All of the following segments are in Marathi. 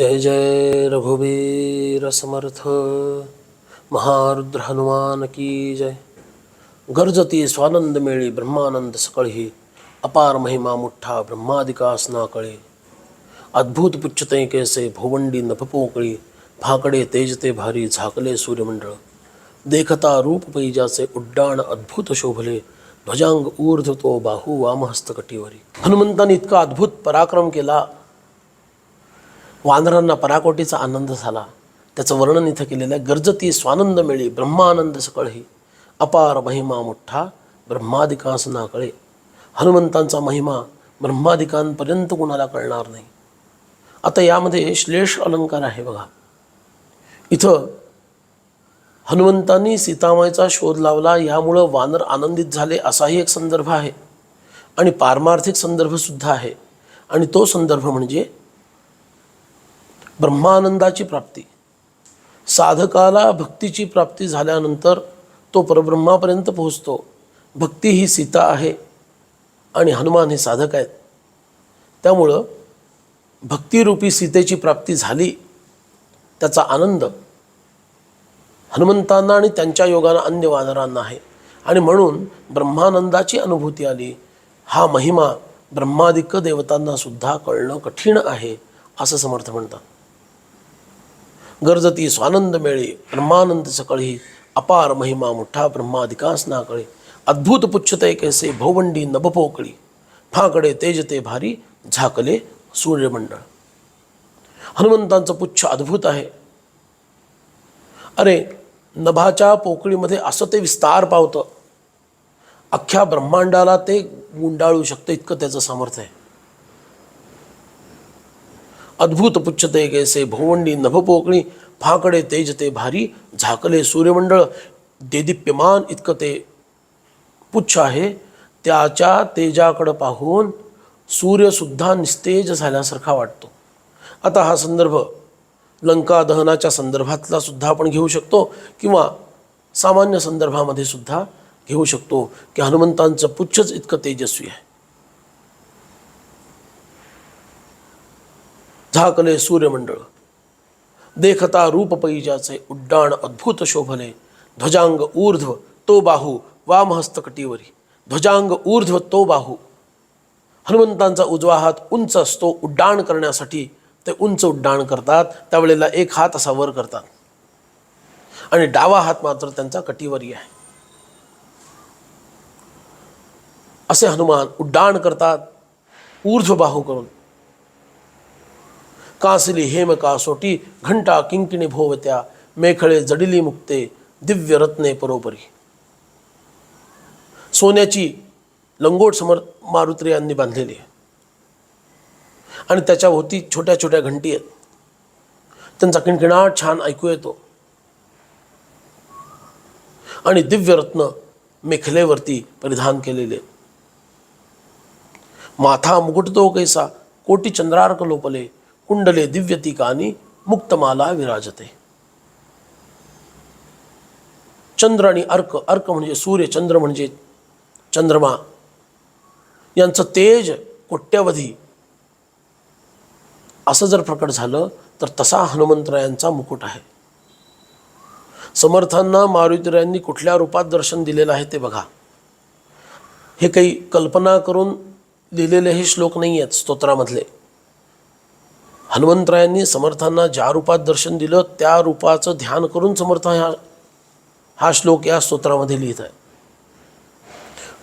जय जय रघुवीर समर्थ। महारुद्र हनुमान की जय। गर्जती स्वानंद मेळी ब्रह्मानंद सकळी। अपार महिमा मुठ्ठा ब्रह्मादिकासना कळे अद्भुत पुच्छते कैसे भोवंडी नभपोकळी फाकडे तेजते भारी झाकले सूर्यमंडळ। देखता रूप पैजाचे उड्डाण अद्भुत शोभले। ध्वजांग ऊर्ध्व तो बाहू वामहस्तकटीवरी। हनुमंताने इतका अद्भुत पराक्रम केला। वानरांना पराकोटीचा आनंद झाला. त्याचं वर्णन इथं केलेलं आहे. गर्जती स्वानंद मिळी ब्रह्मानंद सकळही अपार महिमा मोठा ब्रह्मादिकांसना कळे. हनुमंतांचा महिमा ब्रह्मादिकांपर्यंत कुणाला कळणार नाही. आता यामध्ये श्लेष अलंकार आहे बघा. इथं हनुमंतांनी सीतामाईचा शोध लावला यामुळं वानर आनंदित झाले असाही एक संदर्भ आहे. आणि पारमार्थिक संदर्भसुद्धा आहे. आणि तो संदर्भ म्हणजे ब्रह्मानंदाची प्राप्ती. साधकाला भक्तीची प्राप्ती झाल्यानंतर तो परब्रह्मापर्यंत पोहोचतो. भक्ती ही सीता आहे आणि हनुमान हे साधक आहेत. त्यामुळं भक्तिरूपी सीतेची प्राप्ती झाली त्याचा आनंद हनुमंतांना आणि त्यांच्या योगानं अन्य वानरांना आहे. आणि म्हणून ब्रह्मानंदाची अनुभूती आली. हा महिमा ब्रह्मादिक देवतांना सुद्धा कळणं कठीण आहे असं समर्थ म्हणतात. गरजती स्वानंद मेळे ब्रह्मानंद सकळी अपार महिमा मोठा ब्रह्माधिकास नाकळे अद्भुत पुच्छते कैसे भोवंडी नभपोकळी फाकडे तेजते भारी झाकले सूर्यमंडळ. हनुमंतांचं पुच्छ अद्भुत आहे. अरे नभाच्या पोकळीमध्ये असं ते विस्तार पावतं. अख्ख्या ब्रह्मांडाला ते गुंडाळू शकतं इतकं त्याचं सामर्थ्य आहे. अद्भुत पुच्छते कैसे भोवंडी नभपोकळी फाकडे तेजते भारी झाकले सूर्यमंडळ देदीप्यमान इतकं ते पुच्छ आहे. त्याच्या तेजाकडं पाहून सूर्यसुद्धा निस्तेज झाल्यासारखा वाटतो. आता हा संदर्भ लंका दहनाच्या संदर्भातला सुद्धा आपण घेऊ शकतो किंवा सामान्य संदर्भामध्ये सुद्धा घेऊ शकतो की हनुमंतांचं पुच्छच इतकं तेजस्वी आहे. झाकले सूर्यमंडळ. देखता रूप पैजाचे उड्डाण अद्भुत शोभले ध्वजांग ऊर्ध्व तो बाहू वामहस्त कटीवरी ध्वजांग ऊर्ध्व तो बाहू. हनुमंतांचा उजवा हात उंच असतो उड्डाण करण्यासाठी. ते उंच उड्डाण करतात त्यावेळेला एक हात असा वर करतात. आणि डावा हात मात्र त्यांचा कटीवरी आहे. असे हनुमान उड्डाण करतात ऊर्ध्व बाहू करून. कासली हेम कासोटी घंटा किंकिणी भोवत्या मेखळे जडिली मुक्ते दिव्य रत्ने परोपरी सोन्याची लंगोट समर मारुत्री यांनी बांधलेली आहे आणि त्याच्याभोवती छोट्या छोट्या घंटी आहेत त्यांचा किणकिणाट छान ऐकू येतो आणि दिव्यरत्न मेखलेवरती परिधान केलेले माथा मुकुटतो कैसा कोटी चंद्रार्क लोपले कुंडले दिव्यतिकानी मुक्तमाला विराजते. चंद्र आणि अर्क अर्क म्हणजे सूर्य चंद्र म्हणजे चंद्रमा. यांचं तेज कोट्यवधी. असं जर प्रकट झालं तर तसा हनुमंतरायांचा मुकुट आहे. समर्थांना मारुतीरायांनी कुठल्या रूपात दर्शन दिलेलं आहे ते बघा. हे काही कल्पना करून लिहिलेले हे श्लोक नाही आहेत स्तोत्रामधले. हनुमंतरायांनी समर्थांना ज्या रूपात दर्शन दिलं त्या रूपाचं ध्यान करून समर्थ हा हा श्लोक या स्तोत्रामध्ये लिहित आहे.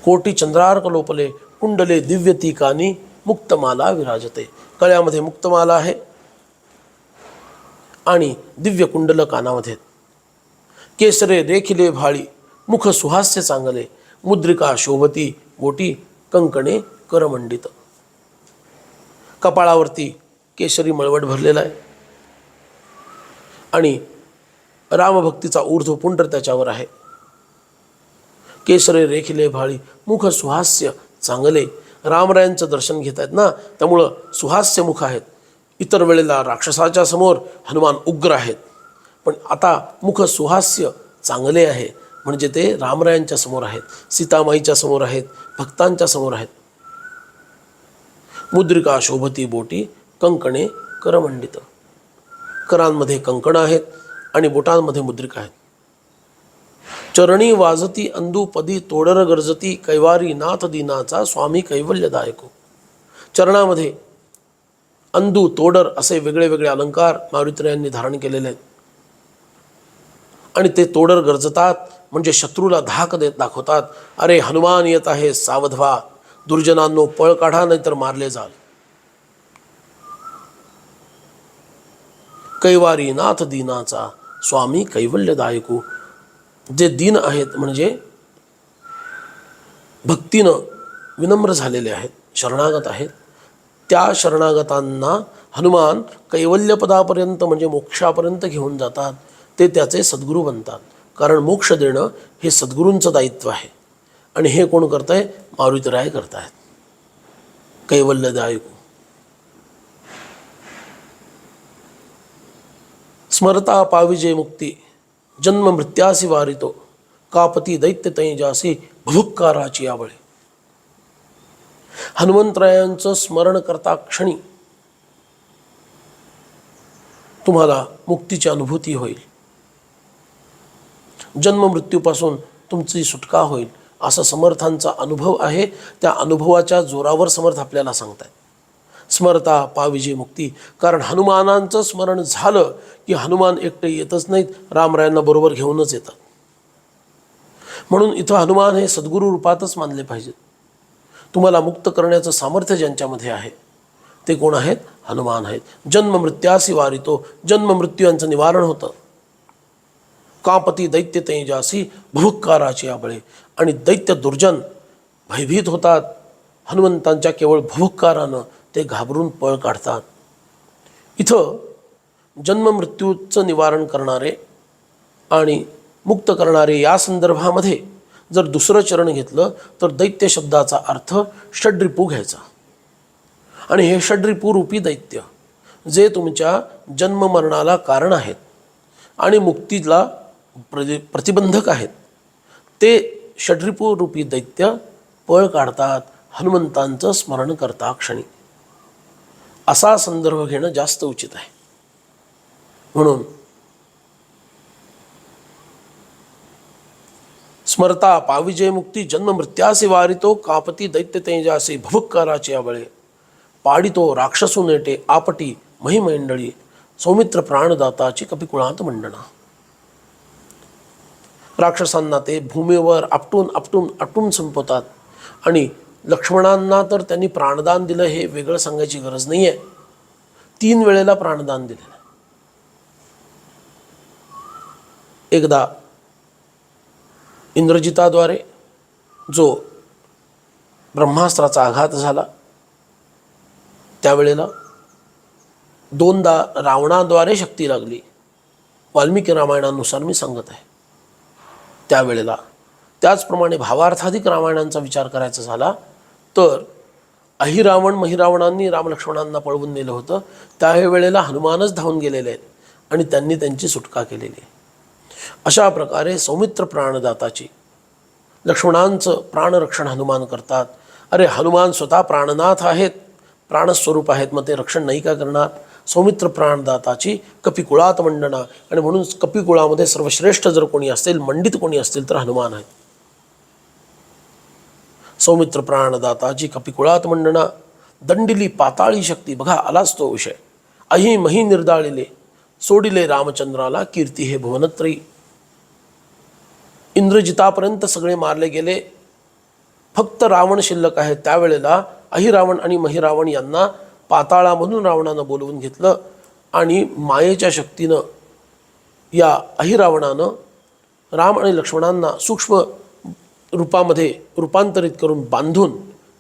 कोटी चंद्रार्क लोपले कुंडले दिव्यतिकानी मुक्तमाला विराजते. कळ्यामध्ये मुक्तमाला आहे आणि दिव्य कुंडल कानामध्ये केसरे रेखिले भाळी मुख सुहास्य चांगले मुद्रिका शोभती बोटी कंकणे करमंडित. कपाळावरती केशरी मळवट भरलेला आहे. आणि रामभक्तीचा ऊर्ध्व पुंड्र त्याच्यावर आहे. केसरे रेखिले भाळी मुख सुहास्य चांगले. रामरायांचं दर्शन घेत आहेत ना त्यामुळं सुहास्य मुख आहेत. इतर वेळेला राक्षसाच्या समोर हनुमान उग्र आहेत. पण आता मुख सुहास्य चांगले आहे. म्हणजे ते रामरायांच्या समोर आहेत सीतामाईच्या समोर आहेत भक्तांच्या समोर आहेत. मुद्रिका शोभती बोटी कंकणे करमंडित. करांमध्ये कंकण आहेत आणि बोटांमध्ये मुद्रिका आहेत. चरणी वाजती अंदुपदी तोडर गरजती कैवारी नाथ दिनाचा स्वामी कैवल्यदायको. चरणामध्ये अंदू तोडर असे वेगळे वेगळे अलंकार मारुत्रयांनी यांनी धारण केलेले आहेत. आणि ते तोडर गरजतात म्हणजे शत्रूला धाक देत दाखवतात. अरे हनुमान येत आहे सावध व्हा दुर्जनांनो पळ काढा नाहीतर मारले जाल. कैवारी नाथ दीनाचा स्वामी कैवल्यदायकू. जे दीन आहेत म्हणजे भक्तीनं विनम्र झालेले आहेत शरणागत आहेत. त्या शरणागतांना हनुमान कैवल्यपदापर्यंत म्हणजे मोक्षापर्यंत घेऊन जातात. ते त्याचे सद्गुरू बनतात. कारण मोक्ष देणं हे सद्गुरूंचं दायित्व आहे. आणि हे कोण करत आहे मारुतीराय करतायत. कैवल्यदायकू. स्मरता पाविजे मुक्ती जन्म मृत्यासी वारितो कापती दैत्य तैजासी भुभुक्काराची आवळे हनुमंतरायांचं स्मरण करता क्षणी तुम्हाला मुक्तीची अनुभूती होईल. जन्म मृत्यूपासून तुमची सुटका होईल असा समर्थांचा अनुभव आहे. त्या अनुभवाच्या जोरावर समर्थ आपल्याला सांगतात स्मरता पाविजे मुक्ती. कारण हनुमानांचं स्मरण झालं की हनुमान एकटे येतच नाहीत रामरायांना बरोबर घेऊनच येतात. म्हणून इथं हनुमान हे सद्गुरू रूपातच मानले पाहिजेत. तुम्हाला मुक्त करण्याचं सामर्थ्य ज्यांच्यामध्ये आहे ते कोण आहेत? हनुमान आहेत. जन्म मृत्यासी वारितो जन्म मृत्यू यांचं निवारण होतं. कापती दैत्य तेजासी भुभुक्काराची आबळे. आणि दैत्य दुर्जन भयभीत होतात. हनुमंतांच्या केवळ भुभुक्कारानं ते घाबरून पळ काढतात. इथं जन्ममृत्यूचं निवारण करणारे आणि मुक्त करणारे या संदर्भामध्ये जर दुसरं चरण घेतलं तर दैत्य शब्दाचा अर्थ षड्रिपू घ्यायचा. आणि हे षड्रिपू रूपी दैत्य जे तुमच्या जन्ममरणाला कारण आहेत आणि मुक्तीला प्रति प्रतिबंधक आहेत ते षड्रिपू रूपी दैत्य पळ काढतात हनुमंतांचं स्मरण करता क्षणी. असा संदर्भ घेणं जास्त उचित आहे. म्हणून स्मरता पाविजय मुक्ती जन्म मृत्यासी वारितो कापती दैत्य तेजासी भुभुक्काराचे आवळे पाडितो राक्षसू नेटे आपटी महिमंडळी सौमित्र प्राणदाताची कपिकुळांत मंडना राक्षसांना ते भूमीवर आपटून आपटून आपटून संपवतात आणि लक्ष्मणांना तर त्यांनी प्राणदान दिलं हे वेगळं सांगायची गरज नाही आहे तीन वेळेला प्राणदान दिलेलं एकदा इंद्रजिताद्वारे जो ब्रह्मास्त्राचा आघात झाला त्यावेळेला दोनदा रावणाद्वारे शक्ती लागली. वाल्मिकी रामायणानुसार मी सांगत आहे. त्यावेळेला त्याचप्रमाणे भावार्थाधिक रामायणांचा विचार करायचा झाला तर अहिरावण महिरावणांनी रामलक्ष्मणांना पळवून नेलं होतं. त्यावेळेला हनुमानच धावून गेलेले आहेत आणि त्यांनी त्यांची सुटका केलेली आहे. अशा प्रकारे सौमित्र प्राणदाताची लक्ष्मणांचं प्राणरक्षण हनुमान करतात. अरे हनुमान स्वतः प्राणनाथ आहेत प्राणस्वरूप आहेत मग ते रक्षण नाही का करणार? सौमित्र प्राणदाताची कपिकुळात मंडना आणि म्हणून कपिकुळामध्ये सर्वश्रेष्ठ जर कोणी असेल मंडित कोणी असतील तर हनुमान आहेत. सौमित्र प्राणदाताची कपिकुळात मंडणा दंडिली पाताळी शक्ती बघा आलाच तो विषय. अही मही निर्दाळिले सोडिले रामचंद्राला कीर्ती हे भुवनत्रयी. इंद्रजितापर्यंत सगळे मारले गेले. फक्त रावण शिल्लक आहे त्यावेळेला अहिरावण आणि महिरावण यांना पाताळामधून रावणानं बोलवून घेतलं आणि मायेच्या शक्तीनं या अहिरावणानं राम आणि लक्ष्मणांना सूक्ष्म रूपामध्ये रूपांतरित करून बांधून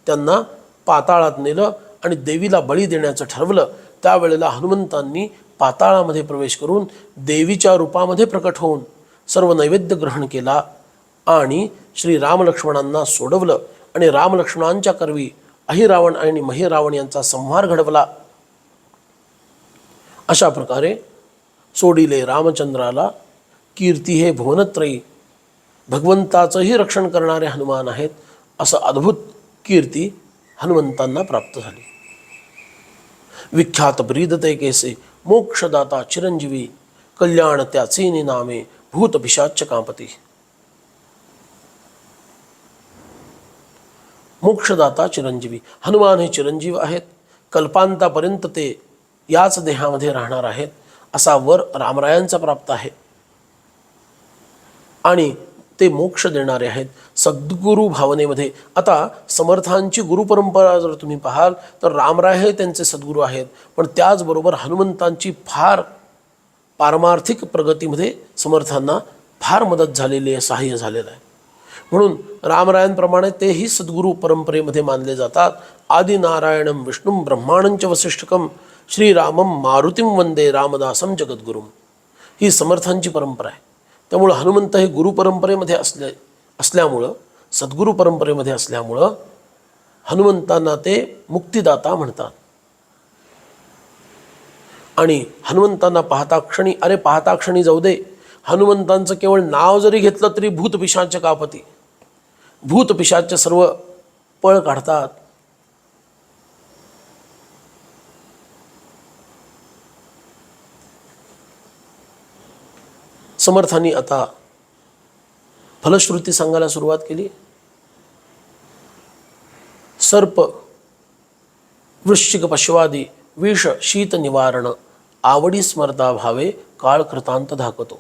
त्यांना पाताळात नेलं आणि देवीला बळी देण्याचं ठरवलं. त्यावेळेला हनुमंतांनी पाताळामध्ये प्रवेश करून देवीच्या रूपामध्ये प्रकट होऊन सर्व नैवेद्य ग्रहण केला आणि श्री रामलक्ष्मणांना सोडवलं आणि रामलक्ष्मणांच्या करवी अहिरावण आणि महिरावण यांचा संहार घडवला. अशा प्रकारे सोडिले रामचंद्राला कीर्ती हे भुवनत्रयी भगवंताचंही रक्षण करणारे हनुमान आहेत असं अद्भुत कीर्ती हनुमंतांना प्राप्त झाली. विख्यात ब्रीदते केसे मोक्षदाता चिरंजीवी कल्याण त्याचे नामे भूतभिषाच कांपती. मोक्षदाता चिरंजीवी हनुमान हे चिरंजीव आहेत कल्पांतापर्यंत ते याच देहामध्ये राहणार आहेत असा वर रामरायांचा प्राप्त आहे. आणि ते मोक्ष देणारे आहेत. सद्गुरू भावनेमध्ये. आता समर्थांची गुरुपरंपरा जर तुम्ही पाहाल तर रामराय हे त्यांचे सद्गुरू आहेत. पण त्याचबरोबर हनुमंतांची फार पारमार्थिक प्रगतीमध्ये समर्थांना फार मदत झालेली आहे सहाय्य झालेलं आहे. म्हणून रामरायांप्रमाणे तेही सद्गुरू परंपरेमध्ये मानले जातात. आदिनारायणम विष्णू ब्रह्माणंच वसिष्ठकम श्रीरामम मारुतीम वंदे रामदासम जगद्गुरुम ही समर्थांची परंपरा आहे. त्यामुळं हनुमंत हे गुरु परंपरेमध्ये असले असल्यामुळं सद्गुरू परंपरेमध्ये असल्यामुळं हनुमंतांना ते मुक्तिदाता म्हणतात. आणि हनुमंतांना पाहता क्षणी अरे पाहता क्षणी जाऊ दे हनुमंतांचं केवळ नाव जरी घेतलं तरी भूतपिशाच कापती. भूतपिशाच सर्व पळ काढतात. समर्थांनी आता फलश्रुती सांगायला सुरुवात केली. सर्प वृश्चिक पशुवादी विष शीत निवारण आवडी स्मरता भावे काळ कृतांत धाकतो.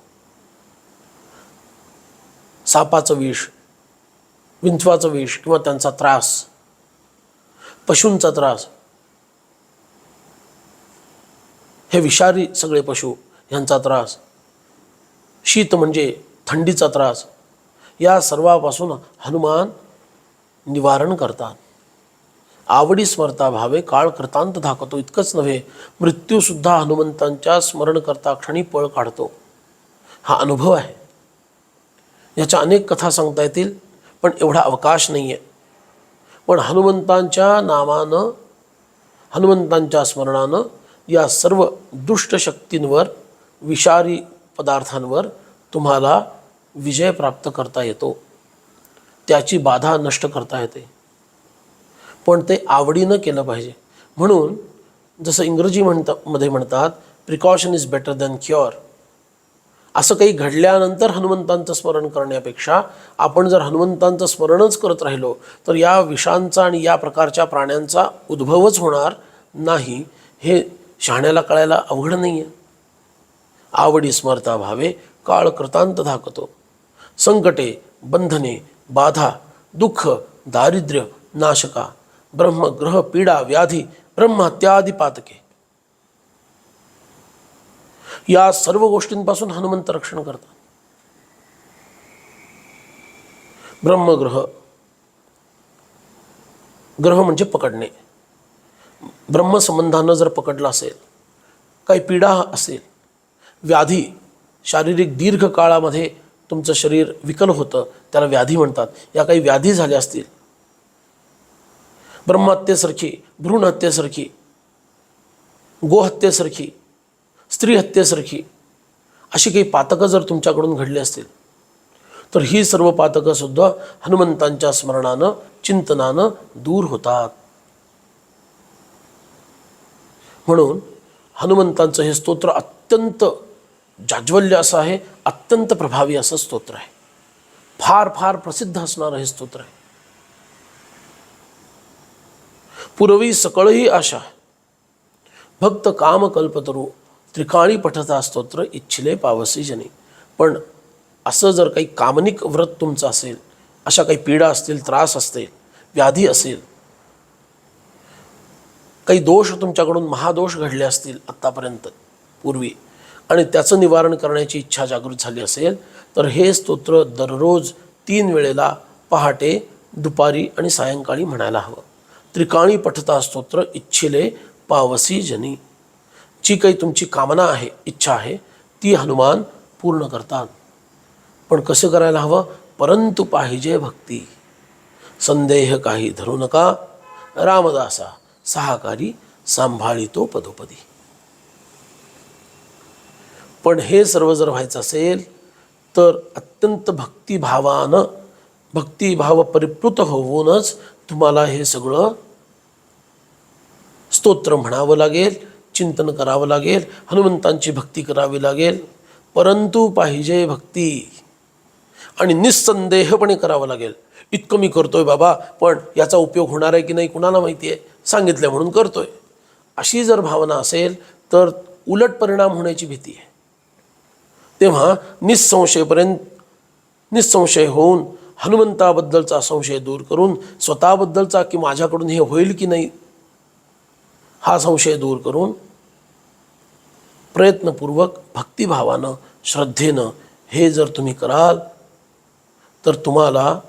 सापाचं विष विंचवाचं विष किंवा त्यांचा त्रास पशूंचा त्रास हे विषारी सगळे पशु ह्यांचा त्रास शीत म्हणजे थंडीचा त्रास. या सर्वापासून हनुमान निवारण करतात. आवडी स्मरता भावे काळ कृतांत धाकतो. इतकंच नव्हे मृत्यूसुद्धा हनुमंतांच्या स्मरण करता क्षणी पळ काढतो. हा अनुभव आहे. याच्या अनेक कथा सांगता येतील पण एवढा अवकाश नाही आहे पण हनुमंतांच्या नामानं हनुमंतांच्या स्मरणानं या सर्व दुष्ट शक्तींवर विषारी पदार्थांवर तुम्हाला विजय प्राप्त करता येतो. त्याची बाधा नष्ट करता येते. पण ते आवडीनं केलं पाहिजे. म्हणून जसं इंग्रजी म्हणता मध्ये म्हणतात precaution is better than cure असं काही घडल्यानंतर हनुमंतांचं स्मरण करण्यापेक्षा आपण जर हनुमंतांचं स्मरणच करत राहिलो तर या विषांचा आणि या प्रकारच्या प्राण्यांचा उद्भवच होणार नाही हे शहाण्याला कळायला अवघड नाही आहे आवडी स्मरता भावे काळ कृतांत धाकतो. संकटे बंधने बाधा दुःख दारिद्र्य नाशका ब्रह्म ग्रह पीडा व्याधी ब्रह्महत्यादी पातके. या सर्व गोष्टींपासून हनुमंत रक्षण करतात. ब्रह्मग्रह ग्रह. म्हणजे पकडणे. ब्रह्मसंबंधानं जर पकडलं असेल काही पीडा असेल व्याधी शारीरिक दीर्घ काळामध्ये तुमचं शरीर विकल होतं त्याला व्याधी म्हणतात. या काही व्याधी झाल्या असतील. ब्रह्महत्येसारखी भ्रूण हत्येसारखी गोहत्येसारखी स्त्री हत्येसारखी अशी काही पातकं जर तुमच्याकडून घडली असतील तर ही सर्व पातकं सुद्धा हनुमंतांच्या स्मरणानं चिंतनानं दूर होतात. म्हणून हनुमंतांचं हे स्तोत्र अत्यंत जाज्वल्य असं आहे अत्यंत प्रभावी असं स्तोत्र आहे. फार फार प्रसिद्ध असणारं हे स्तोत्र आहे. पूर्वी सकळही आशा भक्त काम कल्पतरू त्रिकाळी पठता स्तोत्र इच्छिले पावसी जनी. पण असं जर काही कामनिक व्रत तुमचं असेल अशा काही पीडा असतील त्रास असतील व्याधी असेल काही दोष तुमच्याकडून महादोष घडले असतील आत्तापर्यंत पूर्वी आणि त्याचं निवारण करण्याची इच्छा जागृत झाली असेल तर हे स्तोत्र दररोज तीन वेळेला पहाटे दुपारी आणि सायंकाळी म्हणायला हवं. त्रिकाणी पठता स्तोत्र इच्छिले पावसी जनी. जी काही तुमची कामना आहे इच्छा आहे ती हनुमान पूर्ण करतात. पण कसं करायला हवं? परंतु पाहिजे भक्ती. संदेह काही धरू नका. रामदासा सहाकारी सांभाळितो पदोपदी. पण हे सर्व जर व्हायचं असेल तर अत्यंत भक्तिभावानं भक्तिभाव परिप्लुत होऊनच तुम्हाला हे सगळं स्तोत्र म्हणावं लागेल चिंतन करावं लागेल हनुमंतांची भक्ती करावी लागेल. परंतु पाहिजे भक्ती आणि निस्संदेहपणे करावं लागेल. इतकं मी करतोय बाबा पण याचा उपयोग होणार आहे की नाही कुणाला माहिती आहे सांगितलं म्हणून करतोय. अशी जर भावना असेल तर उलट परिणाम होण्याची भीती आहे. तेव्हा निसंशयपर्यंत निसंशय होऊन हनुमंताबद्दलचा संशय दूर करून स्वतःबद्दलचा की माझ्याकडून हे होईल की नाही हा संशय दूर करून प्रयत्नपूर्वक भक्तिभावानं श्रद्धेनं हे जर तुम्ही कराल तर तुम्हाला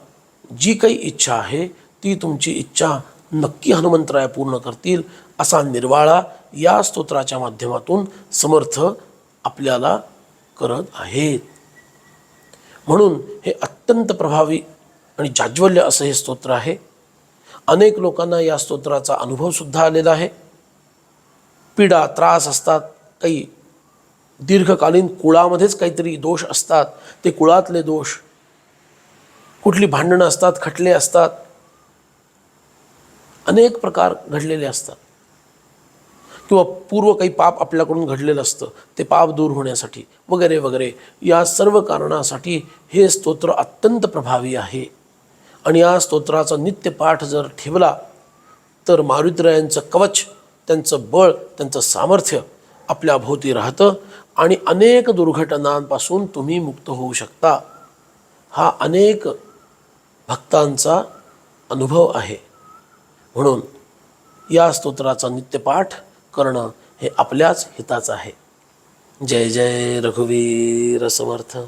जी काही इच्छा आहे ती तुमची इच्छा नक्की हनुमंतराय पूर्ण करतील असा निर्वाळा या स्तोत्राच्या माध्यमातून समर्थ आपल्याला करत आहेत. म्हणून हे अत्यंत प्रभावी आणि जाज्वल्य असं हे स्तोत्र आहे. अनेक लोकांना या स्तोत्राचा अनुभवसुद्धा आलेला आहे. पीडा त्रास असतात काही दीर्घकालीन कुळामध्येच काहीतरी दोष असतात ते कुळातले दोष. कुठली भांडणं असतात खटले असतात. अनेक प्रकार घडलेले असतात. किंवा पूर्व काही पाप आपल्याकडून घडलेलं असतं ते पाप दूर होण्यासाठी वगैरे वगैरे या सर्व कारणासाठी हे स्तोत्र अत्यंत प्रभावी आहे. आणि या स्तोत्राचा नित्यपाठ जर ठेवला तर मारुतीरायांचं कवच त्यांचं बळ त्यांचं सामर्थ्य आपल्या भोवती राहतं आणि अनेक दुर्घटनांपासून तुम्ही मुक्त होऊ शकता. हा अनेक भक्तांचा अनुभव आहे. म्हणून या स्तोत्राचा नित्यपाठ करणं हे आपल्याच हिताचं आहे. जय जय रघुवीर समर्थ.